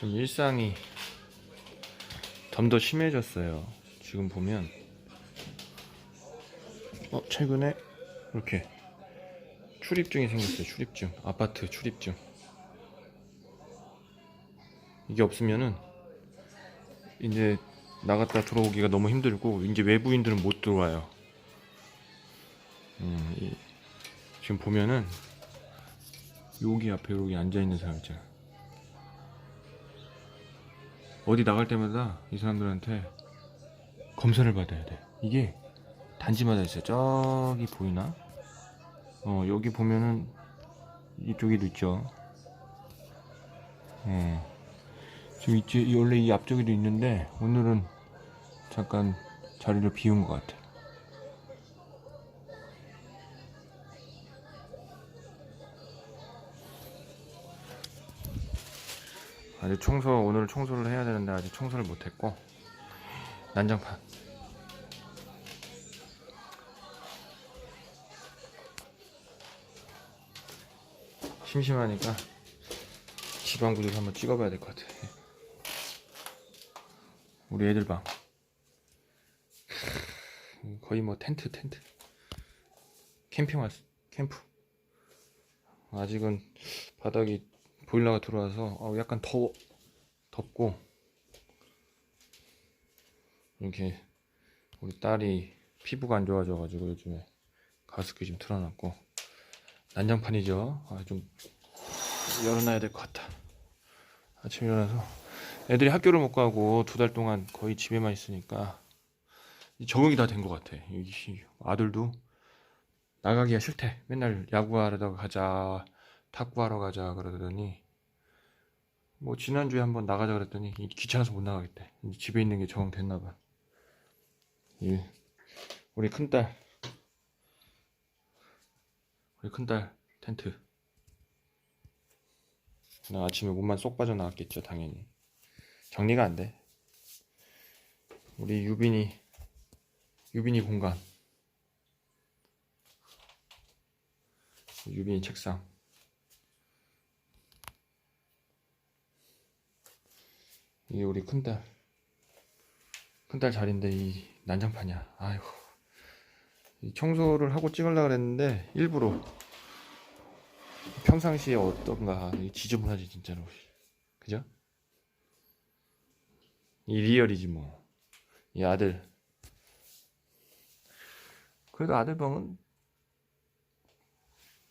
좀 일상이 좀더 심해졌어요. 지금 보면 어 최근에 이렇게 출입증이 생겼어요. 출입증 아파트 출입증 이게 없으면은 이제 나갔다 들어오기가 너무 힘들고 이제 외부인들은 못 들어와요. 음, 이- 지금 보면은 여기 앞에 여기 앉아 있는 사람 있잖아. 어디 나갈 때마다 이 사람들한테 검사를 받아야 돼. 이게 단지마다 있어요. 저기 보이나? 어 여기 보면은 이쪽에도 있죠. 어 지금 있지 원래 이 앞쪽에도 있는데 오늘은 잠깐 자리를 비운 것 같아. 아직 청소 오늘 청소를 해야 되는데 아직 청소를 못했고 난장판. 심심하니까 지방 구조를 한번 찍어봐야 될 것 같아. 우리 애들 방. 거의 뭐 텐트 텐트. 캠핑 왔 캠프. 아직은 바닥이 보일러가 들어와서 어, 약간 더워 덥고 이렇게 우리 딸이 피부가 안 좋아져 가지고 요즘에 가습기 좀 틀어놨고 난장판이죠. 아, 좀 열어놔야 될 것 같다 아침에 일어나서. 애들이 학교를 못 가고 두 달 동안 거의 집에만 있으니까 적응이 다 된 것 같아. 이 아들도 나가기가 싫대. 맨날 야구하러 가자 탁구하러 가자 그러더니 뭐 지난주에 한번 나가자 그랬더니 이 귀찮아서 못 나가겠대. 집에 있는 게 적응됐나 봐. 예. 우리 큰딸. 우리 큰딸 텐트. 나 아침에 몸만 쏙 빠져나왔겠죠 당연히. 정리가 안돼. 우리 유빈이 유빈이 공간. 유빈이 책상 이게 우리 큰딸 큰딸 자리인데 이 난장판이야. 아이고. 이 청소를 하고 찍으려고 그랬는데 일부러 평상시에 어떤가 이 지저분하지 진짜로. 그죠? 이 리얼이지 뭐. 이 아들. 그래도 아들 방은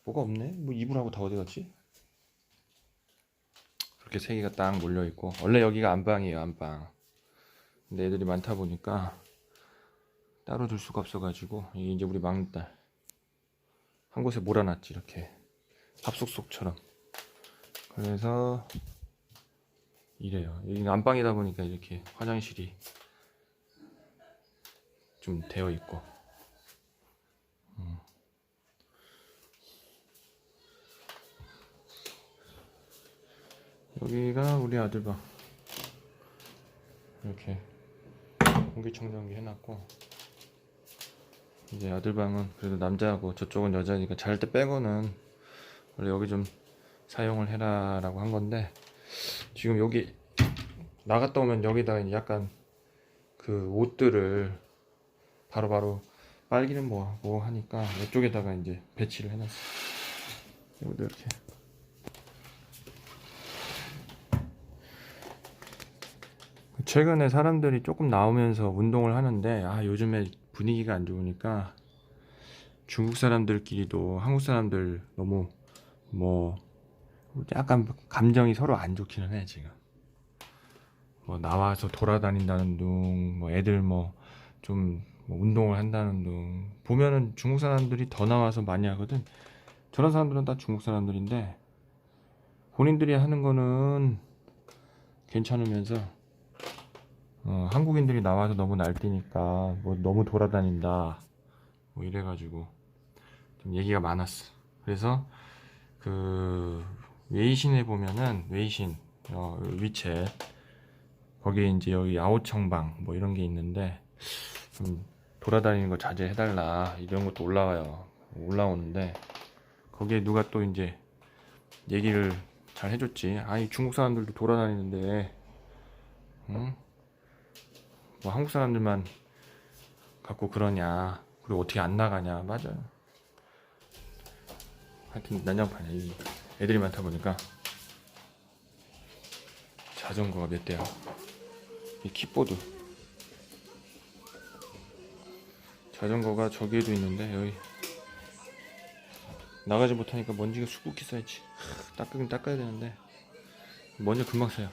뭐가 없네? 뭐 이불하고 다 어디 갔지? 그렇게 세 개가 딱 몰려 있고 원래 여기가 안방이에요 안방. 근데 애들이 많다 보니까 따로 둘 수가 없어가지고 이제 우리 막내딸. 한 곳에 몰아놨지 이렇게. 밥솥속처럼. 그래서 이래요. 여기는 안방이다 보니까 이렇게 화장실이 좀 되어 있고 여기가 우리 아들 방. 이렇게 공기청정기 해놨고 이제 아들 방은 그래도 남자하고 저쪽은 여자니까 잘 때 빼고는 원래 여기 좀 사용을 해라 라고 한 건데 지금 여기 나갔다 오면 여기다가 이제 약간 그 옷들을 바로 바로 빨기는 뭐하고 하니까 이쪽에다가 이제 배치를 해놨어 여기도 이렇게 최근에 사람들이 조금 나오면서 운동을 하는데 아 요즘에 분위기가 안 좋으니까 중국 사람들끼리도 한국 사람들 너무 뭐 약간 감정이 서로 안 좋기는 해 지금. 뭐 나와서 돌아다닌다는 둥 뭐 애들 뭐좀 운동을 한다는 둥. 보면은 중국 사람들이 더 나와서 많이 하거든. 저런 사람들은 다 중국 사람들인데 본인들이 하는 거는 괜찮으면서 어, 한국인들이 나와서 너무 날뛰니까 뭐 너무 돌아다닌다 뭐 이래가지고 좀 얘기가 많았어. 그래서 그 웨이신에 보면은 웨이신 어, 위챗 거기에 이제 여기 아오청방 뭐 이런 게 있는데 좀 돌아다니는 거 자제해달라 이런 것도 올라와요. 올라오는데 거기에 누가 또 이제 얘기를 잘 해줬지. 아니 중국 사람들도 돌아다니는데, 응? 뭐 한국 사람들만 갖고 그러냐. 그리고 어떻게 안 나가냐. 맞아요. 하여튼 난장판이야. 이 애들이 많다 보니까 자전거가 몇 대야. 이 킥보드. 자전거가 저기에도 있는데 여기 나가지 못하니까 먼지가 수북히 쌓이지. 하, 닦으긴 닦아야 되는데 먼지 금방 쌓여.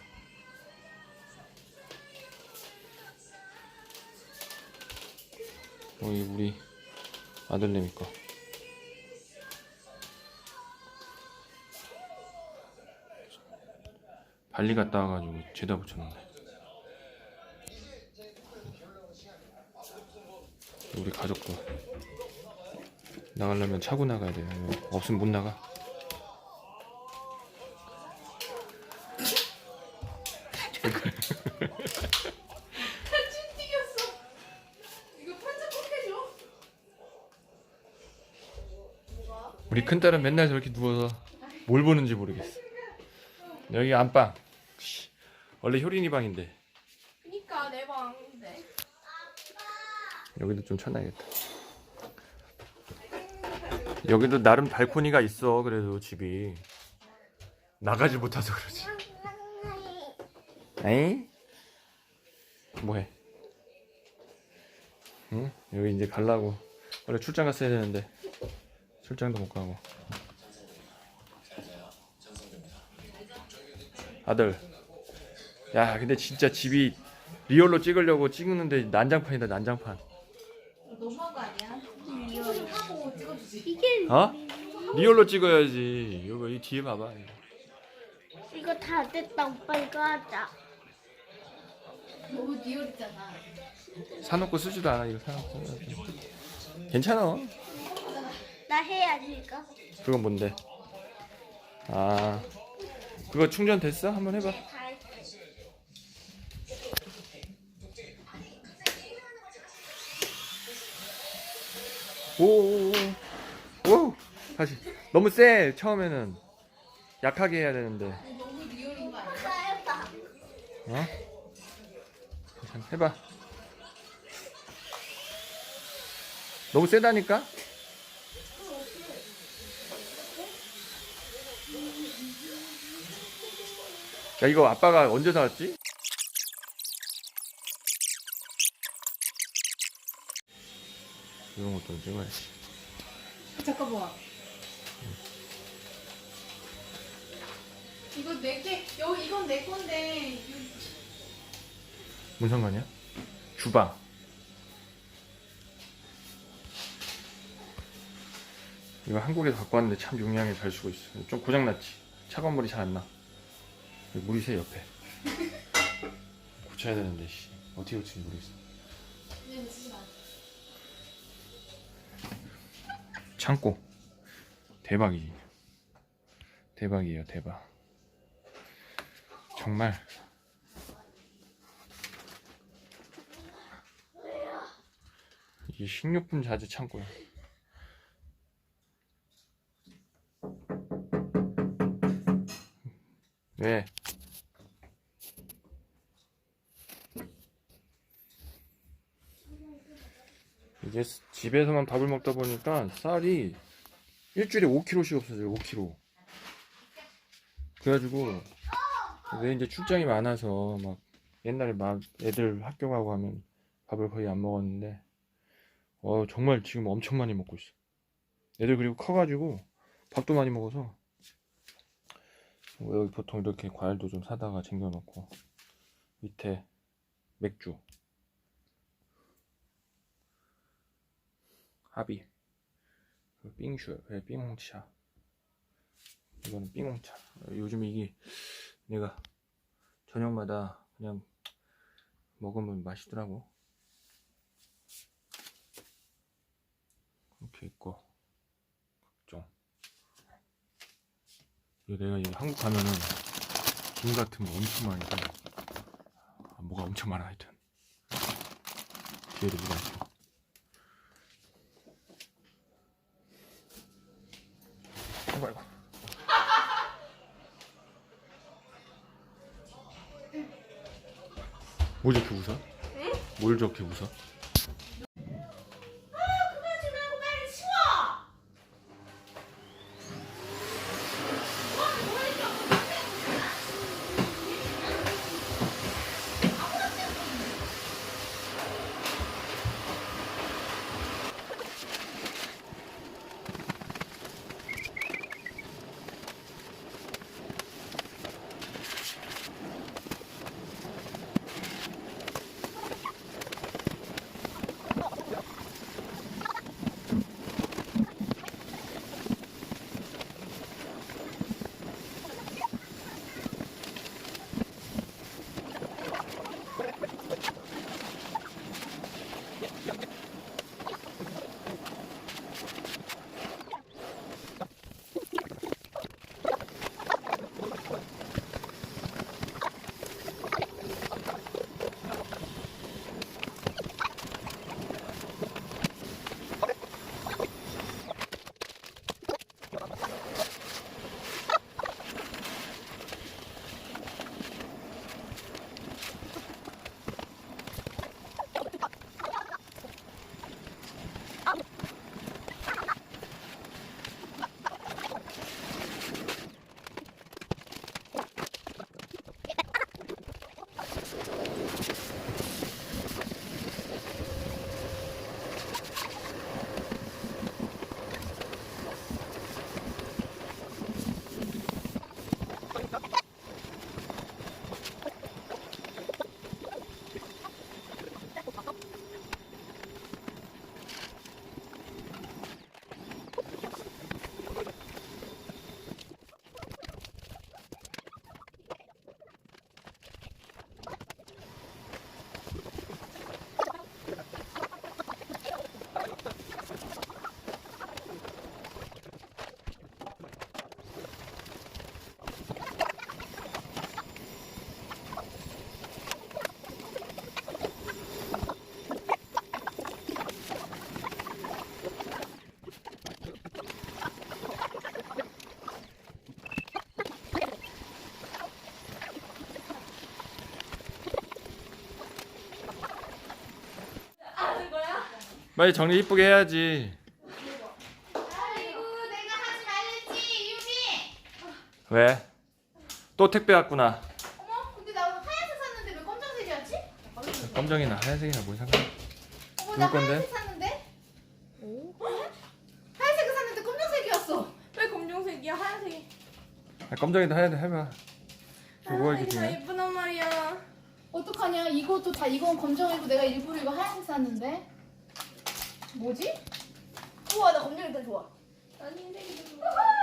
여기 우리 아들내미 거. 발리 갔다 와가지고 죄다 붙였는데. 우리 가족도 나가려면 차고 나가야 돼요. 없으면 못 나가. 큰 딸은 맨날 저렇게 누워서 뭘 보는지 모르겠어. 여기 안방. 씨, 원래 효린이 방인데 그니까 내 방인데. 여기도 좀 쳐놔야겠다. 여기도 나름 발코니가 있어. 그래도 집이 나가지 못해서 그러지. 에이? 뭐해? 응? 여기 이제 갈라고. 원래 출장 갔어야 되는데 출장도 못 가고. 아들. 야, 근데 진짜 집이 리얼로 찍으려고 찍는데 난장판이다 난장판. 너무한 거 아니야? 이거 하고 찍어주지. 이게 어? 리얼로 찍어야지. 이거 이 뒤에 봐봐. 이거 다 됐다 오빠 이거 하자 너무 리얼이잖아. 사놓고 쓰지도 않아 이거 사놓고. 괜찮아. 나 해야지 이거 그건 뭔데? 아, 그거 충전 됐어? 한번 해봐. 다 했어 오. 다시. 너무 세. 처음에는 약하게 해야 되는데. 어? 해봐. 너무 세다니까? 야 이거 아빠가 언제 사왔지? 이런 것도 찍어야지. 잠깐만. 이거 내게 여기 이건 내 건데. 뭔 상관이야? 주방. 이거 한국에서 갖고 왔는데 참 용량이 잘 쓰고 있어. 좀 고장났지. 차가운 물이 잘 안 나. 여기 물이 새 옆에. 고쳐야 되는데 씨. 어떻게 고칠지 모르겠어. 창고. 대박이지. 대박이에요, 대박. 정말. 이게 식료품 자재 창고야. 왜? 이게 스- 집에서만 밥을 먹다 보니까 쌀이 일주일에 5kg씩 없어져요, 5kg. 그래가지고 왜 이제 출장이 많아서 막 옛날에 막 애들 학교 가고 하면 밥을 거의 안 먹었는데 어 정말 지금 엄청 많이 먹고 있어. 애들 그리고 커가지고 밥도 많이 먹어서 뭐 여기 보통 이렇게 과일도 좀 사다가 챙겨놓고 밑에 맥주 합이 그 빙슈 그 빙홍차. 이거는 빙홍차. 요즘 이게 내가 저녁마다 그냥 먹으면 맛있더라고. 이렇게 있고 이거 내가 한국 가면은 김 같은 거 엄청 많이 사 아, 뭐가 엄청 많아 하여튼. 뒤에도 뭐가 있어 아이고 아이고 뭘 저렇게 웃어? 응? 뭘 저렇게 웃어? 빨리 정리 이쁘게 해야지. 아이고 내가 하지 말랬지 유미. 왜? 또 택배 왔구나. 어머 근데 나 오늘 하얀색 샀는데 왜 검정색이었지? 검정이나 하얀색이나 뭔 상관? 어머 나 누구 건데? 하얀색 샀는데. 하얀색을 샀는데 검정색이었어. 왜 검정색이야 하얀색이? 아, 검정이도 하얀색 해봐. 뭐가 이렇게 다 중요해? 예쁘단 말이야. 어떡하냐? 이것도 다 이건 검정이고 내가 일부러 이거 하얀색 샀는데. 뭐지? 우와 나 검정이 더 좋아. 난 흰색이 더 좋아.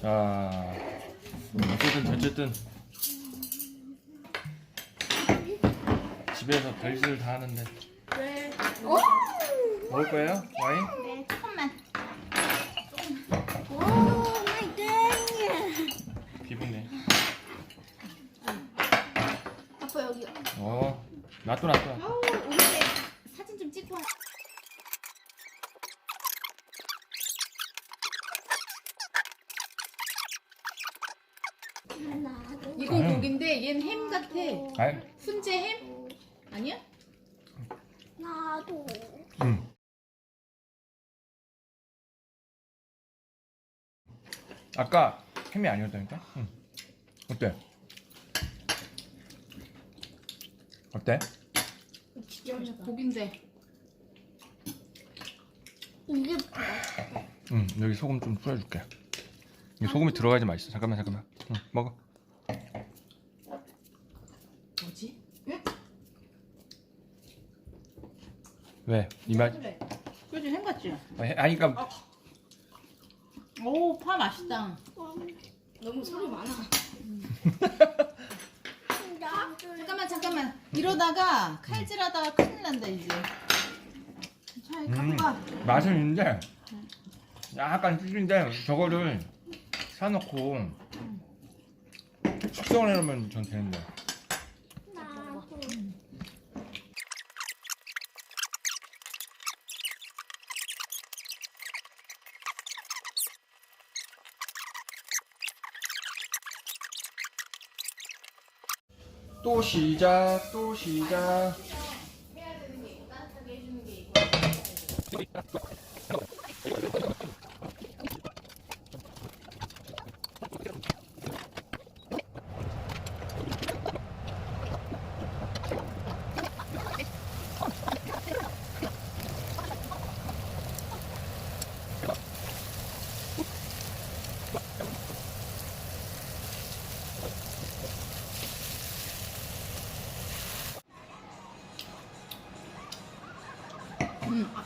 자, 어쨌든 어쨌든 집에서 별짓을 다 하는데 왜? 먹을 거예요? 와인? 네 조금만. 오 마이 갓. 기분네. 아빠 여기. 어, 놔둬 놔둬. 때 사진 좀 찍고 와. 나도. 이건 음. 고기인데 얘는 햄 아이, 훈제 햄? 아니야? 나도. 음. 아까 햄이 아니었다니까? 응. 어때? 어때? 진짜 고기인데. 이게 응 여기 소금 좀 뿌려줄게 이게 소금이 들어가야지 맛있어 잠깐만 잠깐만 응 먹어 뭐지? 왜? 이맛 그래. 그지 생각지? 아니 그니까 오, 파 맛있다. 너무 소리 많아. 잠깐만, 잠깐만. 이러다가 칼질하다가 큰일 난다 이제. 자, 음, 갖고. 맛은 있는데 약간 찌린데 저거를 사놓고 숙성을 해놓으면 전 되는데 또 시작 또 시작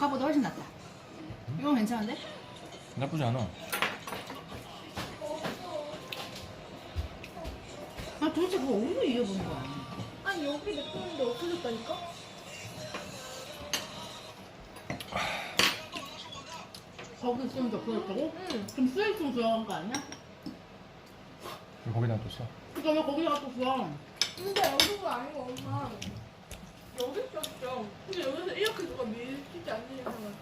아까보다 훨씬 낫다. 이건 괜찮은데? 나쁘지 않아 아, 도대체 그거 어디서 이어보는 거야? 아니 여기 냅뒀는데 없어졌다니까? 거기 있으면 더 그렇다고? 응. 그럼 있으면 들어간 거 아니야? 왜 거기 놔뒀어? 그니까 왜 거기다가 또 줘? 근데 여기가 아니고 엄마 여기 있었어. 근데 여기서 이렇게 누가 밀지 않는 이상은